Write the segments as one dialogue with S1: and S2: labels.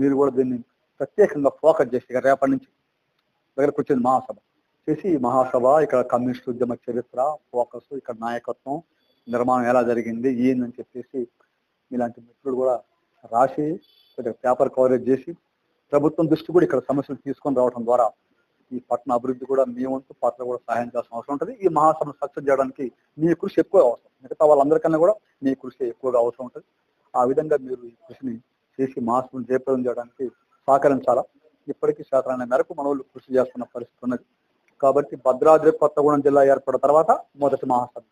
S1: మీరు కూడా దీన్ని ప్రత్యేకంగా ఫోకస్ చేసి ఇక రేపటి నుంచి దగ్గరకు వచ్చింది మహాసభ. చేసి ఈ మహాసభ ఇక్కడ కమ్యూనిస్ట్ ఉద్యమ చరిత్ర ఫోకస్ ఇక్కడ నాయకత్వం నిర్మాణం ఎలా జరిగింది ఏందని చెప్పేసి ఇలాంటి మిత్రులు కూడా రాసి కొద్దిగా పేపర్ కవరేజ్ చేసి ప్రభుత్వం దృష్టి కూడా ఇక్కడ సమస్యలు తీసుకొని రావడం ద్వారా ఈ పట్టణ అభివృద్ధి కూడా మీ వంతు పాత్ర కూడా సహాయం చేయాల్సిన అవసరం ఉంటుంది. ఈ మహాసభను సక్సెస్ చేయడానికి మీ కృషి ఎక్కువ అవసరం. మిగతా వాళ్ళందరికన్నా కూడా మీ కృషి ఎక్కువగా అవసరం ఉంటుంది. ఆ విధంగా మీరు ఈ కృషిని చేసి మహాసభను జయప్రదం చేయడానికి సహకరించాలా? ఇప్పటికీ శాతమైన మేరకు మన కృషి చేస్తున్న పరిస్థితి ఉన్నది. కాబట్టి భద్రాద్రి కొత్తగూడెం జిల్లా ఏర్పడిన తర్వాత మొదటి మహాసభ.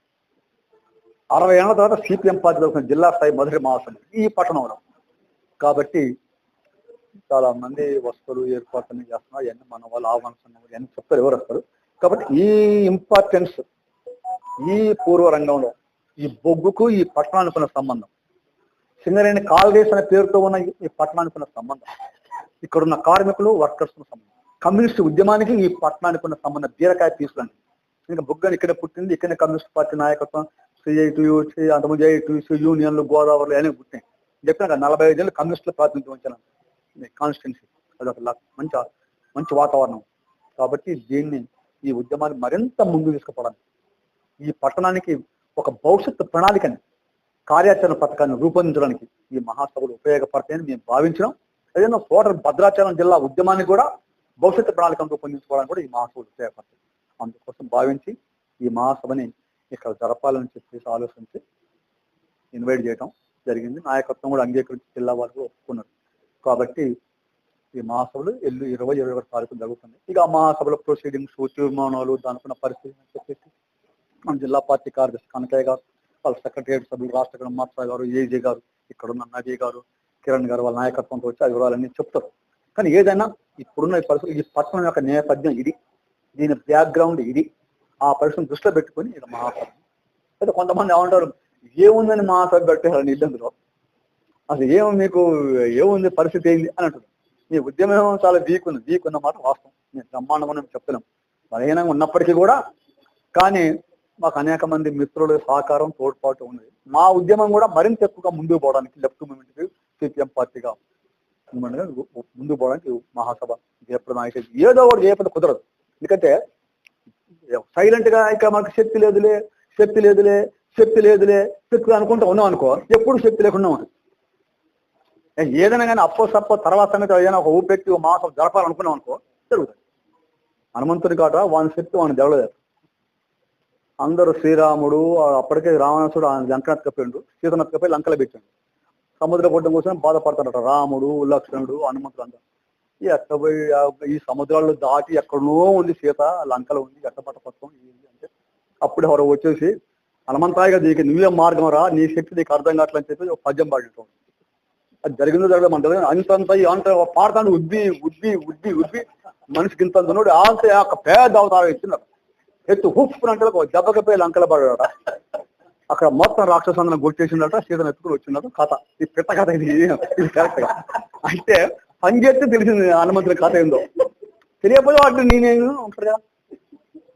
S1: అరవై ఏళ్ళ తర్వాత సిపిఎం పార్టీ తరఫున జిల్లా స్థాయి మొదటి మహాసభ. ఈ పట్టణంలో. కాబట్టి చాలా మంది వస్తువులు ఏర్పాట్లన్నీ చేస్తున్నారు. ఇవన్నీ మన వాళ్ళు ఆహ్వానిస్తున్నారు ఇవన్నీ చెప్తారు ఎవరు వస్తారు. కాబట్టి ఈ ఇంపార్టెన్స్ ఈ పూర్వ రంగంలో ఈ బొగ్గుకు ఈ పట్టణానికి ఉన్న సంబంధం సింగరేణి కాలదేశ్ అనే పేరుతో ఉన్న ఈ- పట్టణానికి ఉన్న సంబంధం. ఇక్కడ ఉన్న కార్మికులు వర్కర్స్ సంబంధం. కమ్యూనిస్ట్ ఉద్యమానికి ఈ పట్టణానికి ఉన్న సంబంధం బీరకాయ తీసుకురండి. ఇంకా బుగ్గని ఇక్కడే పుట్టింది ఇక్కడ కమ్యూనిస్ట్ పార్టీ నాయకత్వం సిఐటియు అంతమంది ఐటి యూనియన్లు గోదావరిలు అనేవి పుట్టినాయి చెప్పినా కదా, నలభై ఐదు ఏళ్ళు కమ్యూనిస్టుల ప్రాతినిధ్యం వచ్చాను కాన్స్టిట్యున్సీ. అదొక మంచి మంచి వాతావరణం. కాబట్టి దీన్ని ఈ ఉద్యమాన్ని మరింత ముందుకు తీసుకుపోవడానికి ఈ పట్టణానికి ఒక భవిష్యత్తు ప్రణాళికని కార్యాచరణ పథకాన్ని రూపొందించడానికి ఈ మహాసభలు ఉపయోగపడతాయని మేము భావించడం ఏదైనా సోదర భద్రాచలం జిల్లా ఉద్యమాన్ని కూడా భవిష్యత్తు ప్రణాళికను రూపొందించుకోవడానికి కూడా ఈ మహాసభలు ఉపయోగపడతాయి. అందుకోసం భావించి ఈ మహాసభని ఇక్కడ జరపాలని చెప్పేసి ఆలోచించి ఇన్వైట్ చేయడం జరిగింది. నాయకత్వం కూడా అంగీకరించి జిల్లా వాళ్ళు కూడా ఒప్పుకున్నారు. కాబట్టి ఈ మహాసభలు ఎల్లు ఇరవై ఇరవై ఒకటి తారీఖు జరుగుతుంది ఇక ఆ మహాసభల ప్రొసీడింగ్స్ తీర్మానాలు దానికున్న పరిస్థితి అని చెప్పేసి మన జిల్లా పార్టీ కార్యదర్శి కనకయ్య గారు వాళ్ళ సెక్రటరియట్ సభ్యులు రాష్ట్ర గణమాత్ర గారు ఏజీ గారు ఇక్కడున్న నాజీ గారు కిరణ్ గారు వాళ్ళ నాయకత్వంతో వచ్చి ఆ వివరాలన్నీ చెప్తారు. కానీ ఏదైనా ఇప్పుడున్న ఈ ఈ పట్టణం యొక్క నేపథ్యం ఇది దీని బ్యాక్గ్రౌండ్ ఇది ఆ పరిస్థితిని దృష్టిలో పెట్టుకొని ఇది మహాసభ అయితే కొంతమంది ఏమంటారు ఏముందని మహాసభ పెట్టారని ఇల్లందులో అసలు ఏమో మీకు ఏముంది పరిస్థితి ఏంది? అని అంటారు. మీ ఉద్యమం చాలా వీక్ ఉంది. వీక్ ఉన్నమాట వాస్తవం. నేను బ్రహ్మాండంగా చెప్తున్నాం. బలహీనంగా ఉన్నప్పటికీ కూడా కానీ మాకు అనేక మంది మిత్రుల సహకారం తోడ్పాటు ఉంది మా ఉద్యమం కూడా మరింత ఎక్కువగా ముందుకు పోవడానికి లెఫ్ట్ మూమెంట్ సిపిఎం పార్టీగా ముందుకు పోవడానికి మహాసభ జయప్రద ఏదో ఒకటి జయప్రద కుదరదు. ఎందుకంటే సైలెంట్గా ఇక మాకు శక్తి లేదులే శక్తి లేదులే శక్తి లేదులే శక్తి అనుకుంటూ ఉన్నాం అనుకో ఎప్పుడు శక్తి లేకుండా ఉంటుంది ఏదైనా కానీ అప్పో సప్పో తర్వాత సంగతి ఏదైనా ఒక ఊపెట్టి మాసం జరపాలనుకున్నాం అనుకో జరుగుతుంది హనుమంతుడి కాట వాని శక్తి వాడిని జరగలేదు. అందరూ శ్రీరాముడు అప్పటికే రావణాసుడు ఆయన సీత సీతనెత్తకపోయి లంకలో పెట్టాడు. సముద్ర పొడ్డం కోసం బాధపడతాడట రాముడు లక్ష్మణుడు హనుమంతుడు అందరు. ఈ ఎట్టబోయి ఈ సముద్రాల్లో దాటి ఎక్కడనో ఉంది సీత లంకలో ఉంది ఎట్టపట్ట పట్టం ఏంది అంటే అప్పుడు ఎవరు వచ్చేసి హనుమంతాయిగా నీకు నువ్వే మార్గం రా నీ శక్తి నీకు అర్థం కావట్లని చెప్పి ఒక పద్యం పాడటం అది జరిగిందో జరగదు మన అంతంత అంత పాడతాను ఉద్ది ఉద్ది ఉద్ది ఉద్ది మనిషికి ఇంత ఉన్నాడు అంత ఒక పేద అవతారం ఇచ్చినారు ఎత్తు హుఫ్ అంటే దెబ్బకపోయి లంకల పడాడట అక్కడ మొత్తం రాక్షసందరం గుర్తించిండట సీతను ఎత్తుకుని వచ్చిండట కథ ఈ పిట్ట కథ ఇది. ఇది కరెక్ట్గా. అయితే పని చేస్తే తెలిసింది హనుమంతుడి కథ ఏందో. తెలియకపోతే వాటిని నేనేం ఉంటాడు కదా.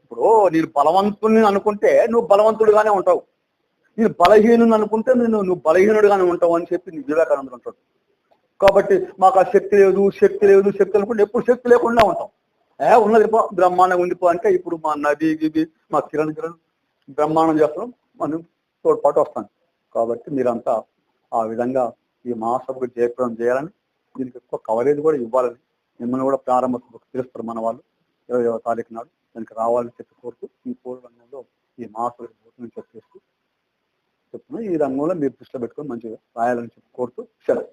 S1: ఇప్పుడు నేను బలవంతుని అనుకుంటే నువ్వు బలవంతుడుగానే ఉంటావు. నేను బలహీనుని అనుకుంటే నేను నువ్వు బలహీనుడుగానే ఉంటావు అని చెప్పి నీ వివేకానందుడు అంటాడు. కాబట్టి మాకు ఆ శక్తి లేదు శక్తి లేదు శక్తి అనుకుంటే ఎప్పుడు శక్తి లేకుండా ఉంటాం. ఏ ఉన్నది పో బ్రహ్మాండంగా ఉండిపో అంటే ఇప్పుడు మా నది గిది మా కిరణ్ కిరణ్ బ్రహ్మాండం చేస్తున్నాం మనం తోడ్పాటు వస్తాం. కాబట్టి మీరంతా ఆ విధంగా ఈ మహాసభకు జయప్రదం చేయాలని దీనికి ఎక్కువ కవరేజ్ కూడా ఇవ్వాలని మిమ్మల్ని కూడా ప్రారంభ సభకు పిలుస్తారు మన వాళ్ళు ఇరవై తారీఖు నాడు దానికి రావాలని చెప్పి కోరుతూ ఈ పూర్వ రంగంలో ఈ మహాసభకు పోతుందని చెప్పేస్తూ చెప్తున్నా. ఈ రంగంలో మీరు దృష్టిలో పెట్టుకొని మంచిగా రాయాలని చెప్పి కోరుతూ సెలవు.